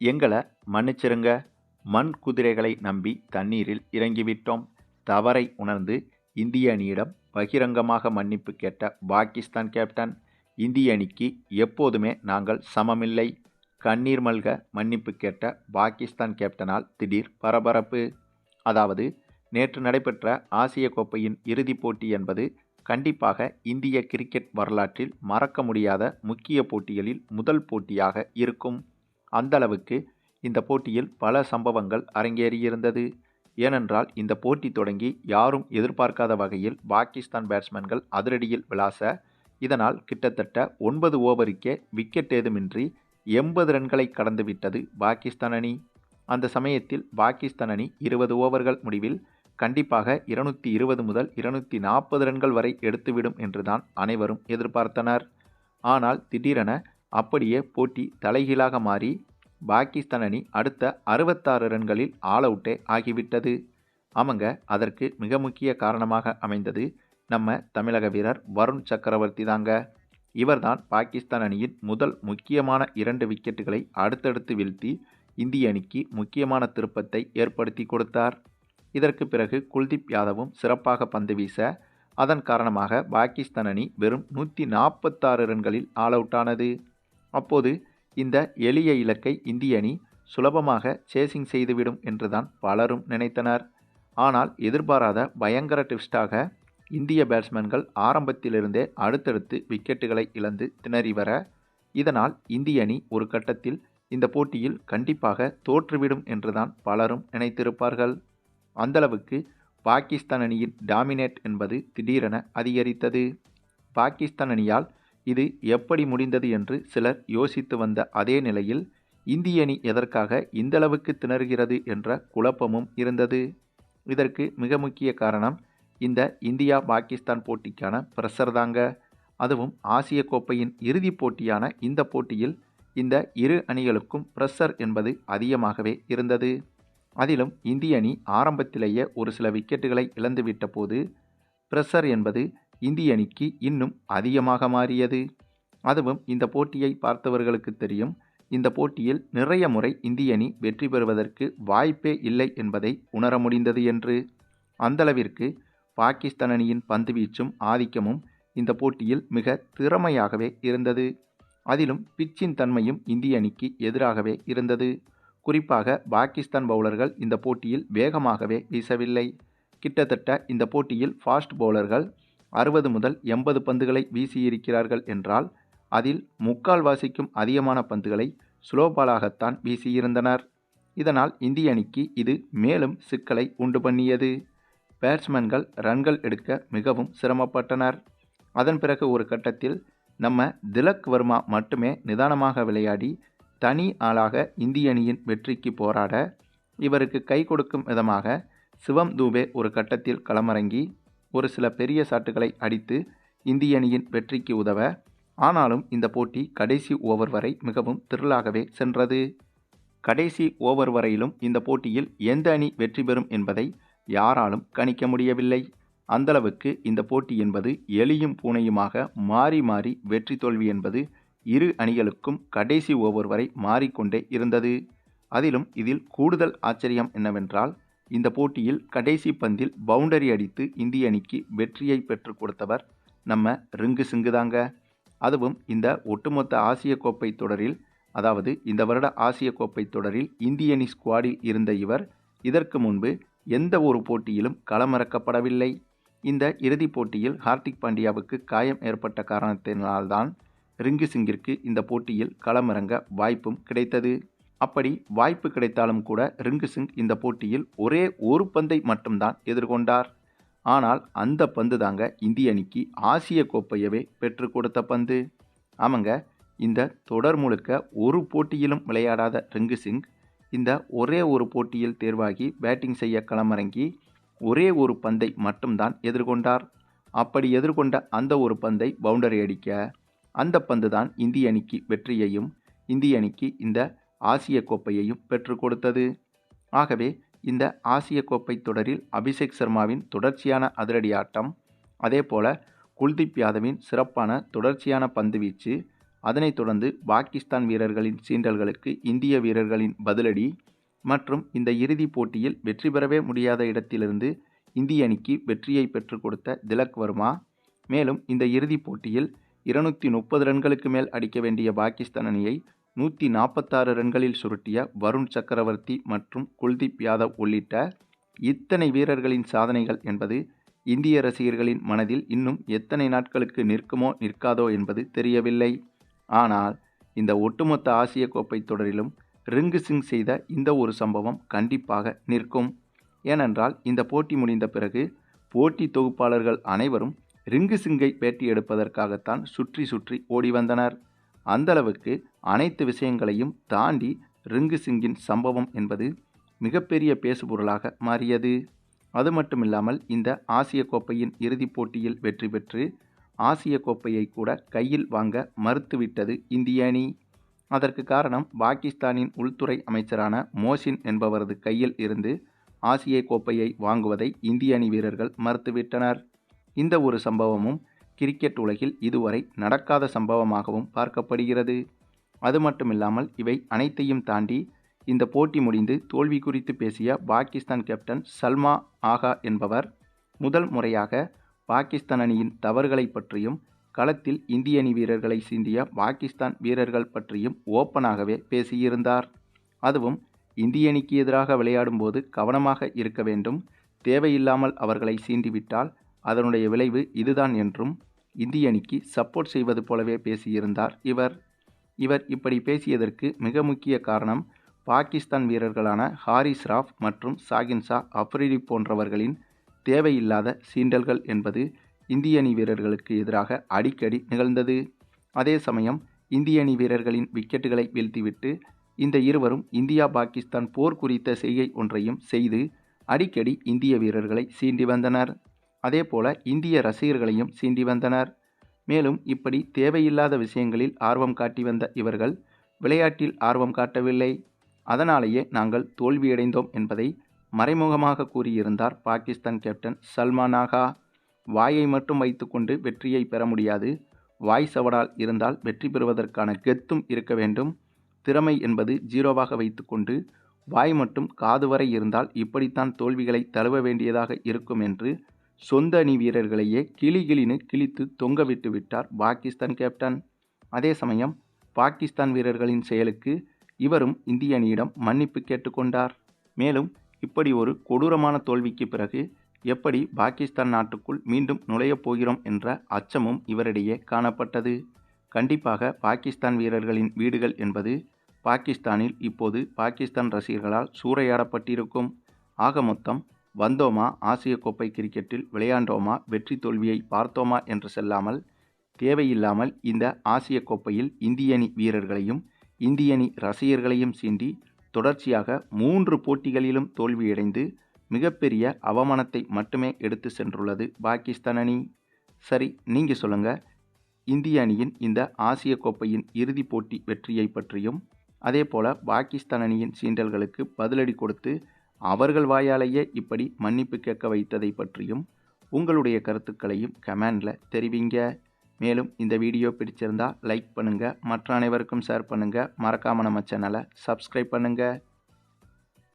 எங்களை மன்னிச்சிருங்க. மண் குதிரைகளை நம்பி தண்ணீரில் இறங்கிவிட்டோம். தவறை உணர்ந்து இந்திய அணியிடம் பகிரங்கமாக மன்னிப்பு கேட்ட பாகிஸ்தான் கேப்டன் இந்திய அணிக்கு எப்போதுமே நாங்கள் சமமில்லை. கண்ணீர் மல்க மன்னிப்பு கேட்ட பாகிஸ்தான் கேப்டனால் திடீர் பரபரப்பு. அதாவது நேற்று நடைபெற்ற ஆசிய கோப்பையின் இறுதிப் போட்டி என்பது கண்டிப்பாக இந்திய கிரிக்கெட் வரலாற்றில் மறக்க முடியாத முக்கிய போட்டிகளில் முதல் போட்டியாக இருக்கும். அந்த அளவுக்கு இந்த போட்டியில் பல சம்பவங்கள் அரங்கேறியிருந்தது. ஏனென்றால் இந்த போட்டி தொடங்கி யாரும் எதிர்பார்க்காத வகையில் பாகிஸ்தான் பேட்ஸ்மேன்கள் அதிரடியில் விளாச இதனால் கிட்டத்தட்ட ஒன்பது ஓவருக்கே விக்கெட் ஏதுமின்றி எண்பது ரன்களை கடந்துவிட்டது பாகிஸ்தான் அணி. அந்த சமயத்தில் பாகிஸ்தான் அணி இருபது ஓவர்கள் முடிவில் கண்டிப்பாக இருநூற்றி இருபது முதல் இருநூற்றி நாற்பது ரன்கள் வரை எடுத்துவிடும் என்றுதான் அனைவரும் எதிர்பார்த்தனர். ஆனால் திடீரென அப்படியே போட்டி தலைகீழாக மாறி பாகிஸ்தான் அணி அடுத்த அறுபத்தாறு ரன்களில் ஆல் அவுட்டே ஆகிவிட்டது. ஆமாங்க அதற்கு மிக முக்கிய காரணமாக அமைந்தது நம்ம தமிழக வீரர் வருண் சக்கரவர்த்தி தாங்க. இவர்தான் பாகிஸ்தான் அணியின் முதல் முக்கியமான இரண்டு விக்கெட்டுகளை அடுத்தடுத்து வீழ்த்தி இந்திய அணிக்கு முக்கியமான திருப்பத்தை ஏற்படுத்தி கொடுத்தார். இதற்கு பிறகு குல்தீப் யாதவும் சிறப்பாக பந்து வீச அதன் காரணமாக பாகிஸ்தான் அணி வெறும் நூற்றி நாற்பத்தாறு ரன்களில் ஆல் அவுட் ஆனது அப்போது இந்த எளிய இலக்கை இந்திய அணி சுலபமாக சேசிங் செய்துவிடும் என்றுதான் பலரும் நினைத்தனர். ஆனால் எதிர்பாராத பயங்கர ட்விஸ்டாக இந்திய பேட்ஸ்மேன்கள் ஆரம்பத்திலிருந்தே அடுத்தடுத்து விக்கெட்டுகளை இழந்து திணறி வர இதனால் இந்திய அணி ஒரு கட்டத்தில் இந்த போட்டியில் கண்டிப்பாக தோற்றுவிடும் என்றுதான் பலரும் நினைத்திருப்பார்கள். அந்தளவுக்கு பாகிஸ்தான் அணியின் டாமினேட் என்பது திடீரென அதிகரித்தது. பாகிஸ்தான் அணியால் இது எப்படி முடிந்தது என்று சிலர் யோசித்து வந்த அதே நிலையில் இந்திய அணி எதற்காக இந்தளவுக்கு திணறுகிறது என்ற குழப்பமும் இருந்தது. இதற்கு மிக முக்கிய காரணம் இந்த இந்தியா பாகிஸ்தான் போட்டிக்கான ப்ரெஷர் தாங்க. அதுவும் ஆசிய கோப்பையின் இறுதிப் போட்டியான இந்த போட்டியில் இந்த இரு அணிகளுக்கும் ப்ரெஷர் என்பது அதிகமாகவே இருந்தது. அதிலும் இந்திய அணி ஆரம்பத்திலேயே ஒரு சில விக்கெட்டுகளை இழந்துவிட்ட போது பிரஷர் என்பது இந்திய அணிக்கு இன்னும் அதிகமாக மாறியது. அதுவும் இந்த போட்டியை பார்த்தவர்களுக்கு தெரியும். இந்த போட்டியில் நிறைய முறை இந்திய அணி வெற்றி பெறுவதற்கு வாய்ப்பே இல்லை என்பதை உணர முடிந்தது என்று. அந்தளவிற்கு பாகிஸ்தான் அணியின் பந்துவீச்சும் ஆதிக்கமும் இந்த போட்டியில் மிக திறமையாகவே இருந்தது. அதிலும் பிச்சின் தன்மையும் இந்திய அணிக்கு எதிராகவே இருந்தது. குறிப்பாக பாகிஸ்தான் பவுலர்கள் இந்த போட்டியில் வேகமாகவே வீசவில்லை. கிட்டத்தட்ட இந்த போட்டியில் ஃபாஸ்ட் பவுலர்கள் அறுபது முதல் எண்பது பந்துகளை வீசியிருக்கிறார்கள் என்றால் அதில் முக்கால் வாசிக்கும் அதிகமான பந்துகளை ஸ்லோ பாலாகத்தான் வீசியிருந்தனர். இதனால் இந்திய அணிக்கு இது மேலும் சிக்கலை உண்டு பண்ணியது. பேட்ஸ்மேன்கள் ரன்கள் எடுக்க மிகவும் சிரமப்பட்டனர். அதன் பிறகு ஒரு கட்டத்தில் நம்ம திலக் வர்மா மட்டுமே நிதானமாக விளையாடி தனி ஆளாக இந்திய அணியின் வெற்றிக்கு போராட இவருக்கு கை கொடுக்கும் விதமாக சிவம் தூபே ஒரு கட்டத்தில் களமிறங்கி ஒரு சில பெரிய சாட்டுகளை அடித்து இந்திய அணியின் வெற்றிக்கு உதவ ஆனாலும் இந்த போட்டி கடைசி ஓவர் வரை மிகவும் திரளாகவே சென்றது. கடைசி ஓவர் வரையிலும் இந்த போட்டியில் எந்த அணி வெற்றி பெறும் என்பதை யாராலும் கணிக்க முடியவில்லை. அந்தளவுக்கு இந்த போட்டி என்பது எலியும் பூனையுமாக மாறி மாறி வெற்றி தோல்வி என்பது இரு அணிகளுக்கும் கடைசி ஓவர் வரை மாறிக்கொண்டே இருந்தது. அதிலும் இதில் கூடுதல் ஆச்சரியம் என்னவென்றால் இந்த போட்டியில் கடைசி பந்தில் பவுண்டரி அடித்து இந்திய அணிக்கு வெற்றியை பெற்றுக் கொடுத்தவர் நம்ம ரிங்கு சிங்கு தாங்க. அதுவும் இந்த ஒட்டுமொத்த ஆசிய கோப்பை தொடரில் அதாவது இந்த வருட ஆசிய கோப்பை தொடரில் இந்திய அணி ஸ்குவாடில் இருந்த இவர் இதற்கு முன்பு எந்த ஒரு போட்டியிலும் களமிறக்கப்படவில்லை. இந்த இறுதிப் போட்டியில் ஹார்திக் பாண்டியாவுக்கு காயம் ஏற்பட்ட காரணத்தினால்தான் ரிங்கு சிங்கிற்கு இந்த போட்டியில் களமிறங்க வாய்ப்பும் கிடைத்தது. அப்படி வாய்ப்பு கிடைத்தாலும் கூட ரிங்கு சிங் இந்த போட்டியில் ஒரே ஒரு பந்தை மட்டும்தான் எதிர்கொண்டார். ஆனால் அந்த பந்து தாங்க இந்திய அணிக்கு ஆசிய கோப்பையவே பெற்று கொடுத்த பந்து. ஆமாங்க இந்த தொடர் முழுக்க ஒரு போட்டியிலும் விளையாடாத ரிங்கு சிங் இந்த ஒரே ஒரு போட்டியில் தேர்வாகி பேட்டிங் செய்ய களமிறங்கி ஒரே ஒரு பந்தை மட்டும்தான் எதிர்கொண்டார். அப்படி எதிர்கொண்ட அந்த ஒரு பந்தை பவுண்டரி அடிக்க அந்த பந்து தான் இந்திய அணிக்கு வெற்றியையும் இந்திய அணிக்கு இந்த ஆசிய கோப்பையையும் பெற்றுக் கொடுத்தது. ஆகவே இந்த ஆசிய கோப்பை தொடரில் அபிஷேக் சர்மாவின் தொடர்ச்சியான அதிரடி ஆட்டம் அதேபோல குல்தீப் யாதவின் சிறப்பான தொடர்ச்சியான பந்து வீச்சு அதனைத் தொடர்ந்து பாகிஸ்தான் வீரர்களின் சீண்டல்களுக்கு இந்திய வீரர்களின் பதிலடி மற்றும் இந்த இறுதிப் போட்டியில் வெற்றி பெறவே முடியாத இடத்திலிருந்து இந்திய அணிக்கு வெற்றியை பெற்றுக் கொடுத்த திலக் வர்மா மேலும் இந்த இறுதிப் போட்டியில் இருநூற்றி முப்பது ரன்களுக்கு மேல் அடிக்க வேண்டிய பாகிஸ்தான் அணியை நூற்றி நாற்பத்தாறு ரன்களில் சுருட்டிய வருண் சக்கரவர்த்தி மற்றும் குல்தீப் யாதவ் உள்ளிட்ட இத்தனை வீரர்களின் சாதனைகள் என்பது இந்திய ரசிகர்களின் மனதில் இன்னும் எத்தனை நாட்களுக்கு நிற்குமோ நிற்காதோ என்பது தெரியவில்லை. ஆனால் இந்த ஒட்டுமொத்த ஆசிய கோப்பை தொடரிலும் ரிங்கு சிங் செய்த இந்த ஒரு சம்பவம் கண்டிப்பாக நிற்கும். ஏனென்றால் இந்த போட்டி முடிந்த பிறகு போட்டி தொகுப்பாளர்கள் அனைவரும் ரிங்கு சிங்கை பேட்டி எடுப்பதற்காகத்தான் சுற்றி சுற்றி ஓடி வந்தனர். அந்தளவுக்கு அனைத்து விஷயங்களையும் தாண்டி ரிங்கு சிங்கின் சம்பவம் என்பது மிகப்பெரிய பேசுபொருளாக மாறியது. அது மட்டுமில்லாமல் இந்த ஆசிய கோப்பையின் இறுதிப் போட்டியில் வெற்றி பெற்று ஆசிய கோப்பையை கூட கையில் வாங்க மறுத்துவிட்டது இந்திய அணி. அதற்கு காரணம் பாகிஸ்தானின் உள்துறை அமைச்சரான மோசின் என்பவரது கையில் இருந்து ஆசிய கோப்பையை வாங்குவதை இந்திய அணி வீரர்கள் மறுத்துவிட்டனர். இந்த ஒரு சம்பவமும் கிரிக்கெட் உலகில் இதுவரை நடக்காத சம்பவமாகவும் பார்க்கப்படுகிறது. அது மட்டுமில்லாமல் இவை அனைத்தையும் தாண்டி இந்த போட்டி முடிந்து தோல்வி குறித்து பேசிய பாகிஸ்தான் கேப்டன் சல்மா ஆகா என்பவர் முதல் முறையாக பாகிஸ்தான் அணியின் தவறுகளை பற்றியும் களத்தில் இந்திய அணி வீரர்களை சீண்டிய பாகிஸ்தான் வீரர்கள் பற்றியும் ஓப்பனாகவே பேசியிருந்தார். அதுவும் இந்திய அணிக்கு எதிராக விளையாடும்போது கவனமாக இருக்க வேண்டும் தேவையில்லாமல் அவர்களை சீண்டிவிட்டால் அதனுடைய விளைவு இதுதான் என்றும் இந்திய அணிக்கு சப்போர்ட் செய்வது போலவே பேசியிருந்தார் இவர். இவர் இப்படி பேசியதற்கு மிக முக்கிய காரணம் பாகிஸ்தான் வீரர்களான ஹாரிஸ் ராஃப் மற்றும் சாகின் ஷா அப்ரிடி போன்றவர்களின் தேவையில்லாத சீண்டல்கள் என்பது இந்திய அணி வீரர்களுக்கு எதிராக அடிக்கடி நிகழ்ந்தது. அதே சமயம் இந்திய அணி வீரர்களின் விக்கெட்டுகளை வீழ்த்திவிட்டு இந்த இருவரும் இந்தியா பாகிஸ்தான் போர் குறித்த செய்கை ஒன்றையும் செய்து அடிக்கடி இந்திய வீரர்களை சீண்டி வந்தனர். அதேபோல இந்திய ரசிகர்களையும் சீண்டி வந்தனர். மேலும் இப்படி தேவையில்லாத விஷயங்களில் ஆர்வம் காட்டி வந்த இவர்கள் விளையாட்டில் ஆர்வம் காட்டவில்லை. அதனாலேயே நாங்கள் தோல்வியடைந்தோம் என்பதை மறைமுகமாக கூறியிருந்தார் பாகிஸ்தான் கேப்டன் சல்மான் ஆகா. வாயை மட்டும் வைத்துக்கொண்டு வெற்றியை பெற முடியாது. வாய் சவடால் இருந்தால் வெற்றி பெறுவதற்கான கெத்தும் இருக்க வேண்டும். திறமை என்பது ஜீரோவாக வைத்துக்கொண்டு வாய் மட்டும் காது வரை இருந்தால் இப்படித்தான் தோல்விகளை தழுவ வேண்டியதாக இருக்கும் என்று சொந்த அணி வீரர்களையே கிளி கிளின்னு கிழித்து தொங்கவிட்டு விட்டார் பாகிஸ்தான் கேப்டன் அதே சமயம் பாகிஸ்தான் வீரர்களின் செயலுக்கு இவரும் இந்திய அணியிடம் மன்னிப்பு கேட்டுக்கொண்டார். மேலும் இப்படி ஒரு கொடூரமான தோல்விக்கு பிறகு எப்படி பாகிஸ்தான் நாட்டுக்குள் மீண்டும் நுழையப் போகிறோம் என்ற அச்சமும் இவரிடையே காணப்பட்டது. கண்டிப்பாக பாகிஸ்தான் வீரர்களின் வீடுகள் என்பது பாகிஸ்தானில் இப்போது பாகிஸ்தான் ரசிகர்களால் சூறையாடப்பட்டிருக்கும். ஆக மொத்தம் வந்தோமா? ஆசிய கோப்பை கிரிக்கெட்டில் விளையாண்டோமா? வெற்றி தோல்வியை பார்த்தோமா? என்று செல்லாமல் தேவையில்லாமல் இந்த ஆசிய கோப்பையில் இந்திய அணி வீரர்களையும் இந்திய அணி ரசிகர்களையும் சீண்டி தொடர்ச்சியாக மூன்று போட்டிகளிலும் தோல்வியடைந்து மிகப்பெரிய அவமானத்தை மட்டுமே எடுத்து சென்றுள்ளது பாகிஸ்தான் அணி. சரி நீங்கள் சொல்லுங்கள் இந்திய அணியின் இந்த ஆசிய கோப்பையின் இறுதிப் போட்டி வெற்றியை பற்றியும் அதே போல் பாகிஸ்தான் அணியின் சீண்டல்களுக்கு பதிலடி கொடுத்து அவர்கள் வாயாலேயே இப்படி மன்னிப்பு கேட்க வைத்ததை பற்றியும் உங்களுடைய கருத்துக்களையும் கமெண்டில் தெரிவிங்க. மேலும் இந்த வீடியோ பிடிச்சிருந்தா லைக் பண்ணுங்கள் மற்ற அனைவருக்கும் ஷேர் பண்ணுங்கள் மறக்காமல் நம்ம சேனலை சப்ஸ்கிரைப் பண்ணுங்கள்